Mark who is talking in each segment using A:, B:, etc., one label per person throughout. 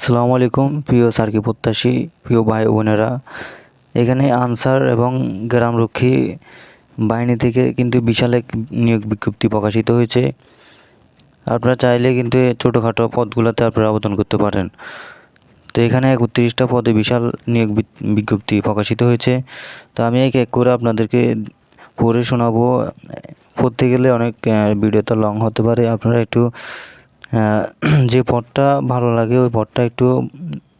A: আসসালামু আলাইকুম, প্রিয় সার্কি প্রত্যাশী, প্রিয় ভাই বোনেরা। এখানে আনসার এবং গ্রামরক্ষী বাহিনী থেকে কিন্তু বিশাল এক নিয়োগ বিজ্ঞপ্তি প্রকাশিত হয়েছে। আপনারা চাইলে কিন্তু ছোটোখাটো পদগুলোতে আপনারা আবেদন করতে পারেন। তো এখানে একত্রিশটা পদে বিশাল নিয়োগ বিজ্ঞপ্তি প্রকাশিত হয়েছে। তো আমি এক এক করে আপনাদেরকে পড়ে শোনাবো। পড়তে গেলে অনেক ভিডিওটা লং হতে পারে। আপনারা একটু যে পথটা ভালো লাগে, ওই পথটা একটু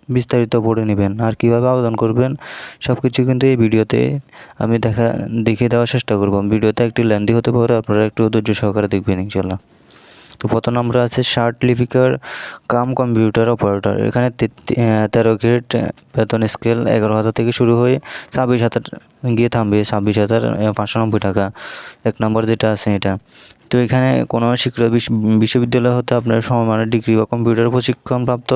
A: বিস্তারিত পড়ে নেবেন। আর কীভাবে আবেদন করবেন সব কিছু কিন্তু এই ভিডিওতে আমি দেখা, দেখিয়ে দেওয়ার চেষ্টা করব। ভিডিওতে একটু লেন্দি হতে পারে, আপনারা একটু ধৈর্য সহকারে দেখবেন ইনশাল্লাহ তো প্রথম নম্বর আছে শার্ট লিপিকার কাম কম্পিউটার অপারেটর এখানে তেরো গ্রেড বেতন স্কেল এগারো হাজার থেকে শুরু হয়ে ছাব্বিশ হাজার গিয়ে থামবে, ছাব্বিশ হাজার পাঁচশো নব্বই টাকা। এক নম্বর যেটা আছে এটা। তো এখানে কোনো বিশ- বিশ্ববিদ্যালয় হতে আপনার সমমানের ডিগ্রি বা কম্পিউটার প্রশিক্ষণপ্রাপ্ত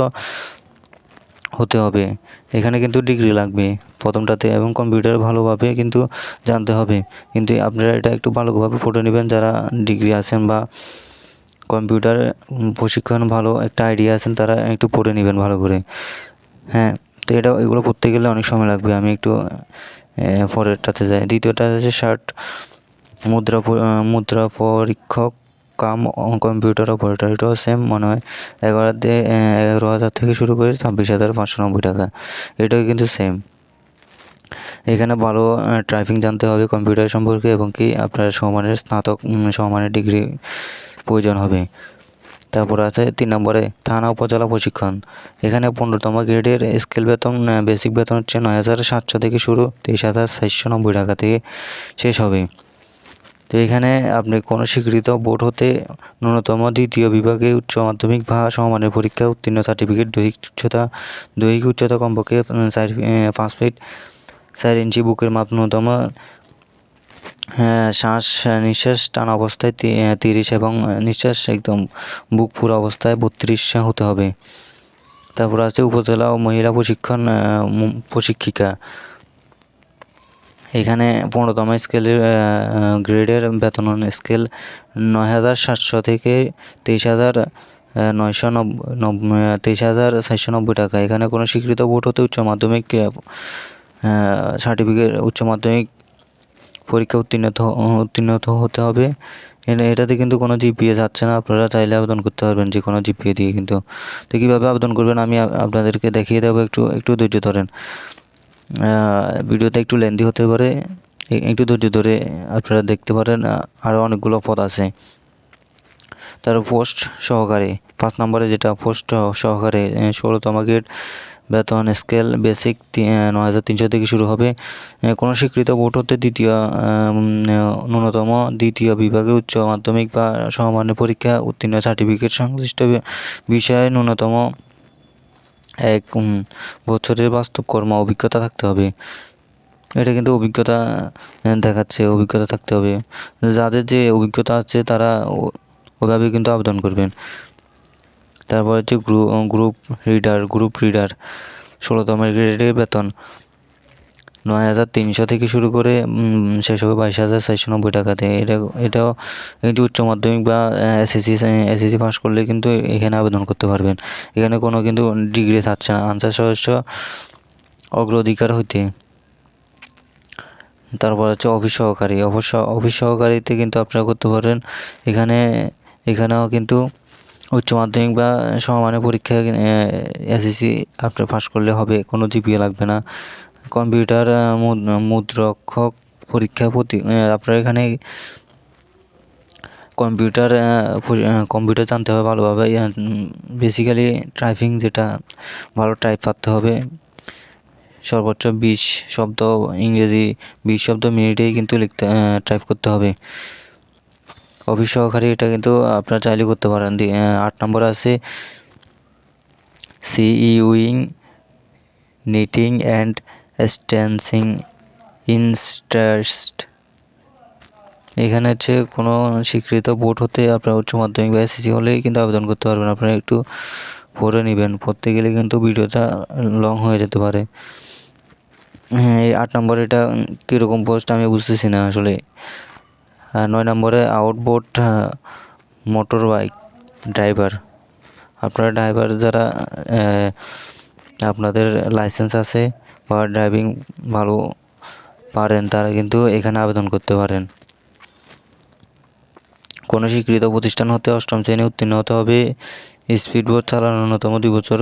A: হতে হবে। এখানে কিন্তু ডিগ্রি লাগবে প্রথমটাতে এবং কম্পিউটার ভালোভাবে কিন্তু জানতে হবে। কিন্তু আপনারা এটা একটু ভালোভাবে পড়ে নেবেন যারা ডিগ্রি আছেন বা কম্পিউটার, প্রশিক্ষণ ভালো, একটা আইডিয়া আছেন তারা একটু পড়ে নেবেন ভালো করে। হ্যাঁ তো এটা, এগুলো পড়তে গেলে অনেক সময় লাগবে। আমি একটু পরেরটাতে যাই। দ্বিতীয়টা আছে শার্ট মুদ্রা মুদ্রা পরীক্ষক কাম কম্পিউটার অপারেটর এটাও সেম মনে হয়। এগারো দিয়ে এগারো হাজার থেকে শুরু করে ছাব্বিশ হাজার পাঁচশো নব্বই টাকা। এটাও কিন্তু সেম এখানে ভালো ড্রাইভিং জানতে হবে কম্পিউটার সম্পর্কে এবং কি আপনার সমানের স্নাতক সমানের ডিগ্রি প্রয়োজন হবে। তারপর আছে তিন নম্বরে, থানা উপজেলা প্রশিক্ষণ। এখানে পনেরোতম গ্রেডের স্কেল বেতন বেসিক বেতন হচ্ছে নয় হাজার সাতশো থেকে শুরু তেইশ হাজার চারশো নব্বই টাকা থেকে শেষ হবে। তো এখানে আপনি কোনো স্বীকৃত বোর্ড হতে ন্যূনতম দ্বিতীয় বিভাগে উচ্চ মাধ্যমিক বা সমমানের পরীক্ষা উত্তীর্ণ সার্টিফিকেট, দৈহিক উচ্চতা দৈহিক উচ্চতা কমপক্ষে চার পাঁচ ফিট, চার ইঞ্চি বুকের মাপ ন্যূনতম শ্বাস নিঃশ্বাস টানা অবস্থায় তি- তিরিশ এবং নিঃশ্বাস একদম বুক পুরো অবস্থায় বত্রিশ হতে হবে। তারপর আছে উপজেলা ও মহিলা প্রশিক্ষণ প্রশিক্ষিকা। এখানে পনেরোতম স্কেলের গ্রেডের বেতন স্কেল নয় হাজার সাতশো থেকে তেইশ হাজার নয়শো নব্বই তেইশ হাজার চারশো নব্বই টাকা। এখানে কোনো স্বীকৃত বোর্ড হতে উচ্চ মাধ্যমিক সার্টিফিকেট, উচ্চ মাধ্যমিক পরীক্ষা উত্তীর্ণ তো- উত্তীর্ণ হতে হবে। এটাতে কিন্তু কোনো জিপিএ যাচ্ছে না। আপনারা চাইলে আবেদন করতে পারবেন যে কোনো জিপিএ দিয়ে কিন্তু। তো কীভাবে আবেদন করবেন আমি আপনাদেরকে দেখিয়ে দেবো। একটু একটু ধৈর্য ধরেন। ভিডিওতে একটু লেন্দি হতে পারে। একটু ধৈর্য ধরে আপনারা দেখতে পারেন। আরও অনেকগুলো পদ আছে। তার পোস্ট সহকারে, পাঁচ নম্বরে যেটা পোস্ট সহকারে ষোলোতম গ্রেড বেতন স্কেল বেসিক নয় হাজার তিনশো থেকে শুরু হবে। কোনো স্বীকৃত বোর্ড হতে দ্বিতীয় ন্যূনতম দ্বিতীয় বিভাগে উচ্চ মাধ্যমিক বা সমমানের পরীক্ষা উত্তীর্ণ সার্টিফিকেট সংশ্লিষ্ট বিষয়ে ন্যূনতম এক বছরের বাস্তব কর্ম অভিজ্ঞতা থাকতে হবে। এটা কিন্তু অভিজ্ঞতা দেখাচ্ছে, অভিজ্ঞতা থাকতে হবে। যাদের যে অভিজ্ঞতা আছে তারা ওভাবে কিন্তু আবেদন করবেন। তারপর হচ্ছে group group reader group reader ষোলোতম গ্রেডের বেতন। নয় হাজার তিনশো থেকে শুরু করে শেষ হবে বাইশ হাজার চারশো নব্বই টাকাতে এটা, এটাও কিন্তু উচ্চ মাধ্যমিক বা এসএসসি এসএসসি পাস করলে কিন্তু এখানে আবেদন করতে পারবেন। এখানে কোনো কিন্তু ডিগ্রি থাকছে না। আনসার সদস্য অগ্রাধিকার হইতে। তারপর হচ্ছে অফিস সহকারী। অবশ্য অফিস সহকারীতে কিন্তু আপনারা করতে পারেন এখানে, এখানেও কিন্তু উচ্চ মাধ্যমিক বা সমমানের পরীক্ষা এসএসসি আপনার পাস করলে হবে, কোনো জিপিএ লাগবে না। কম্পিউটার মুদ্রক্ষক পরীক্ষা প্রতি আপনার এখানে কম্পিউটার কম্পিউটার জানতে হবে ভালোভাবে বেসিক্যালি টাইপিং যেটা, ভালো টাইপ পারতে হবে। সর্বোচ্চ বিশ শব্দ ইংরেজি, বিশ শব্দ মিনিটেই কিন্তু লিখতে টাইপ করতে হবে। অফিস সহকারী এটা কিন্তু আপনারা চাইলে করতে পারেন। আট নম্বর আছে সিইউইং নিটিং অ্যান্ড স্ট্যান্সিং ইনস্টাস্ট এখানে হচ্ছে কোনো স্বীকৃত বোর্ড হতে আপনার উচ্চ মাধ্যমিক বা এসএসসি হলেই কিন্তু আবেদন করতে পারবেন। আপনারা একটু পড়ে নেবেন। পড়তে গেলে কিন্তু ভিডিওটা লং হয়ে যেতে পারে। হ্যাঁ এই আট নম্বর এটা কীরকম পোস্ট আমি বুঝতেছি না আসলে। নয় নম্বরে আউটবোর্ড মোটর বাইক ড্রাইভার। আপনারা ড্রাইভার যারা আপনাদের লাইসেন্স আছে বা ড্রাইভিং ভালো পারেন, তারা কিন্তু এখানে আবেদন করতে পারেন। কোনো স্বীকৃত প্রতিষ্ঠান হতে অষ্টম শ্রেণি উত্তীর্ণ হতে হবে। স্পিড বোট চালানোর ন্যূনতম দুই বছর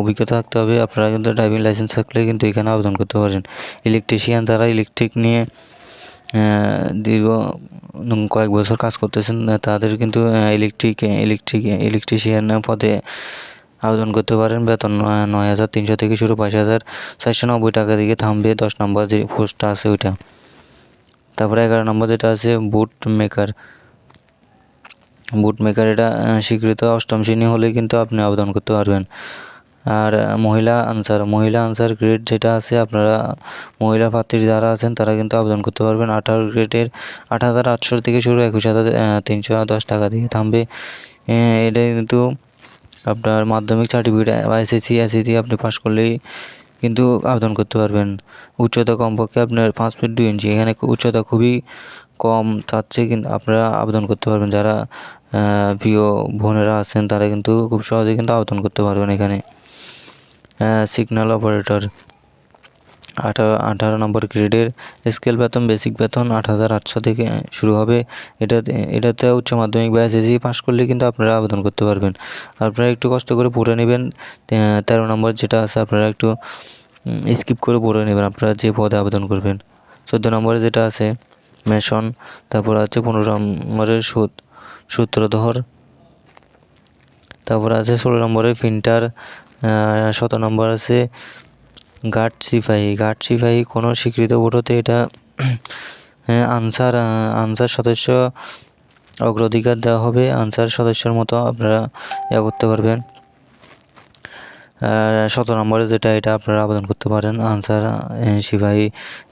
A: অভিজ্ঞতা থাকতে হবে। আপনারা কিন্তু ড্রাইভিং লাইসেন্স থাকলে কিন্তু এখানে আবেদন করতে পারেন। ইলেকট্রিশিয়ান যারা ইলেকট্রিক নিয়ে দীর্ঘ কয়েক বছর কাজ করতেছেন তাদের কিন্তু ইলেকট্রিক ইলেকট্রিক ইলেকট্রিশিয়ান পদে আবেদন করতে পারেন। বেতন নয়- হাজার তিনশো থেকে শুরু বাইশ হাজার চারশো নব্বই টাকা দিকে থামবে। দশ নম্বর যে পোস্টটা আছে ওইটা। তারপরে এগারো নম্বর যেটা আছে বুট মেকার বুট মেকার এটা স্বীকৃত অষ্টম শ্রেণি হলে কিন্তু আপনি আবেদন করতে পারবেন। আর মহিলা আনসার মহিলা আনসার গ্রেড যেটা আছে আপনারা মহিলা প্রার্থী যারা আছেন তারা কিন্তু আবেদন করতে পারবেন। আঠারো গ্রেডের আট হাজার আটশো থেকে শুরু একুশ হাজার তিনশো দশ টাকা দিয়ে থামবে। আহ, এটা কিন্তু আপনার মাধ্যমিক সার্টিফিকেট বা এসএসসি এসএসসি আপনি পাশ করলেই কিন্তু আবেদন করতে পারবেন। উচ্চতা কমপক্ষে আপনার পাঁচ ফিট দুই ইঞ্চি এখানে উচ্চতা খুবই কম চাচ্ছে কিন্তু আপনারা আবেদন করতে পারবেন। যারা প্রিয় বোনেরা আছেন তারা কিন্তু খুব সহজে কিন্তু আবেদন করতে পারবেন এখানে। সিগন্যাল অপারেটর আঠারো আঠারো নম্বর গ্রেডের স্কেল বেতন বেসিক বেতন আট হাজার আটশো থেকে শুরু হবে। এটাতে এটাতে উচ্চ মাধ্যমিক বা এসএসসি পাস করলে কিন্তু আপনারা আবেদন করতে পারবেন। আপনারা একটু কষ্ট করে পড়ে নেবেন। তেরো নম্বর যেটা আছে, আপনারা একটু স্কিপ করে পড়ে নেবেন। আপনারা যে পদে আবেদন করবেন। চোদ্দ নম্বরে যেটা আছে, মেশন, তারপর আছে পনেরো নম্বরের সুদ সূত্রধর। তারপর আছে ষোলো নম্বরে ফিন্টার সতেরো নম্বর আছে গার্ড সিপাহী। গার্ড সিপাহী কোনো স্বীকৃত বোর্ডতে এটা হ্যাঁ, আনসার আনসার সদস্য অগ্রাধিকার দেওয়া হবে। আনসার সদস্যের মতো আপনারা ইয়া করতে পারবেন। সতেরো নম্বরে যেটা, এটা আপনারা আবেদন করতে পারেন। আনসার সিপাহী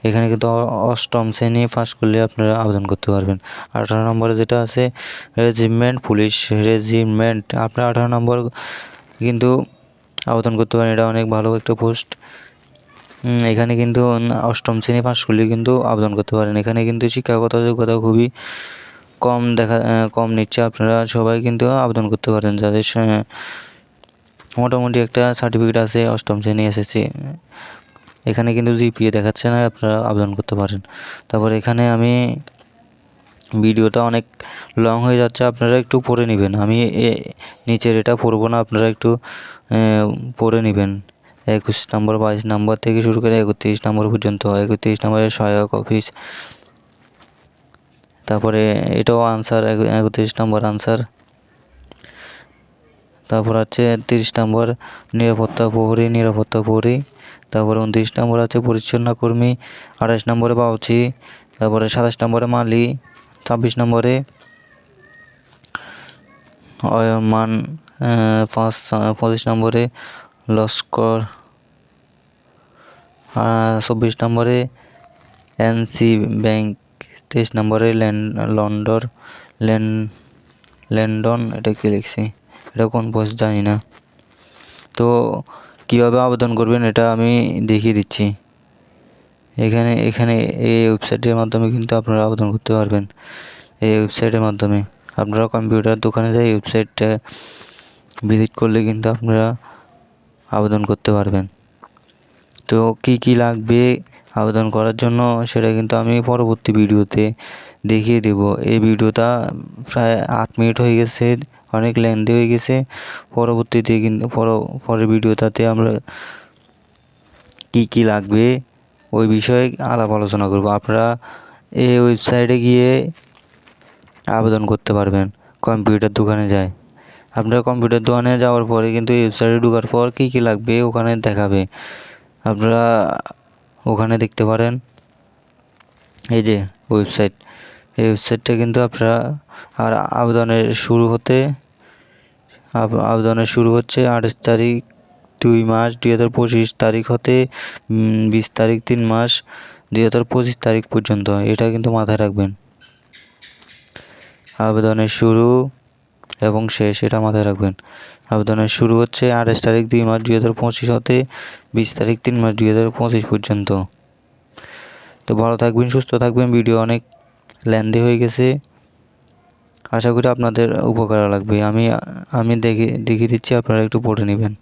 A: এখানে কিন্তু অষ্টম শ্রেণি পাস করলে আপনারা আবেদন করতে পারবেন। আঠারো নম্বরে যেটা আছে রেজিমেন্ট পুলিশ রেজিমেন্ট আপনার আঠারো নম্বর কিন্তু আবেদন করতে পারেন। এটা অনেক ভালো একটা পোস্ট। এখানে কিন্তু অষ্টম শ্রেণি পাস করলে কিন্তু আবেদন করতে পারেন। এখানে কিন্তু শিক্ষাগত যোগ্যতা খুবই কম দেখা কম নিচ্ছে। আপনারা সবাই কিন্তু আবেদন করতে পারেন। যাদের মোটামুটি একটা সার্টিফিকেট আছে, অষ্টম শ্রেণি এসএসসি। এখানে কিন্তু জিপিএ দেখাচ্ছে না, আপনারা আবেদন করতে পারেন। তারপর এখানে আমি ভিডিওটা অনেক লং হয়ে যাচ্ছে, আপনারা একটু পড়ে নেবেন। আমি এ- নিচের এটা পড়ব না, আপনারা একটু পড়ে নেবেন। একুশ নম্বর, বাইশ নম্বর থেকে শুরু করে একত্রিশ নম্বর পর্যন্ত, একত্রিশ নম্বরের সহায়ক অফিস তারপরে এটাও আনসার একত্রিশ নম্বর আনসার তারপর আছে তিরিশ নম্বর নিরাপত্তা প্রহরী নিরাপত্তা প্রহরী। তারপরে উনত্রিশ নম্বর আছে পরিচ্ছন্ন কর্মী, আঠাশ নম্বরে বাউচি, তারপরে সাতাশ নম্বরে মালি, ছাব্বিশ নম্বরে অয়মান পাঁচ, পঁচিশ নম্বরে লস্কর চব্বিশ নম্বরে এনসি ব্যাংক, তেইশ নম্বরে লন্ডর ল্যান ল্যান্ডন এটা কি লিখছি? এটা কোন পোস্ট জানি না। তো কীভাবে আবেদন করবেন এটা আমি দেখিয়ে দিচ্ছি। এখানে এখানে এই ওয়েবসাইটের মাধ্যমে কিন্তু আপনারা আবেদন করতে পারবেন। এই ওয়েবসাইটের মাধ্যমে। আপনারা কম্পিউটার দোকানে যাই ওয়েবসাইটটা ভিজিট করলে কিন্তু আপনারা আবেদন করতে পারবেন। তো কি কি লাগবে? আবেদন করার জন্য সেটা কিন্তু আমি পরবর্তী ভিডিওতে দেখিয়ে দেব। এই ভিডিওটা প্রায় আট মিনিট হয়ে গেছে, অনেক লেন্দি হয়ে গেছে। পরবর্তীতে কিন্তু পর- পরের ভিডিওটাতে আমরা কি কি লাগবে ওই বিষয়ে আলাপ আলোচনা করব। আপনারা এই ওয়েবসাইটে গিয়ে আবেদন করতে পারবেন কম্পিউটার দোকানে যায়। আপনারা কম্পিউটার দোকানে যাওয়ার পরে কিন্তু ওয়েবসাইটে ঢোকার পর কী কী লাগবে ওখানে দেখাবে। আপনারা ওখানে দেখতে পারেন। এই যে ওয়েবসাইট এই ওয়েবসাইটটা কিন্তু আপনারা আর আবেদনের শুরু হতে আবেদনের শুরু হচ্ছে আঠাশ তারিখ, দুই মাস, দুই হাজার পঁচিশ তারিখ হতে বিশ তারিখ, তিন মাস, দুই হাজার পঁচিশ তারিখ পর্যন্ত। এটা কিন্তু মাথায় রাখবেন। আবেদনের শুরু এবং শেষ, এটা মাথায় রাখবেন। আবেদনের শুরু হচ্ছে আঠাশ তারিখ দুই মার্চ দুই হাজার পঁচিশ হতে বিশ তারিখ তিন মার্চ দুই হাজার পঁচিশ পর্যন্ত। তো ভালো থাকবেন, সুস্থ থাকবেন, ভিডিও অনেক ল্যান্ডে হয়ে গেছে। আশা করি আপনাদের উপকার লাগবে। আমি আমি দেখে, দেখিয়ে দিচ্ছি, আপনারা একটু পড়ে নেবেন।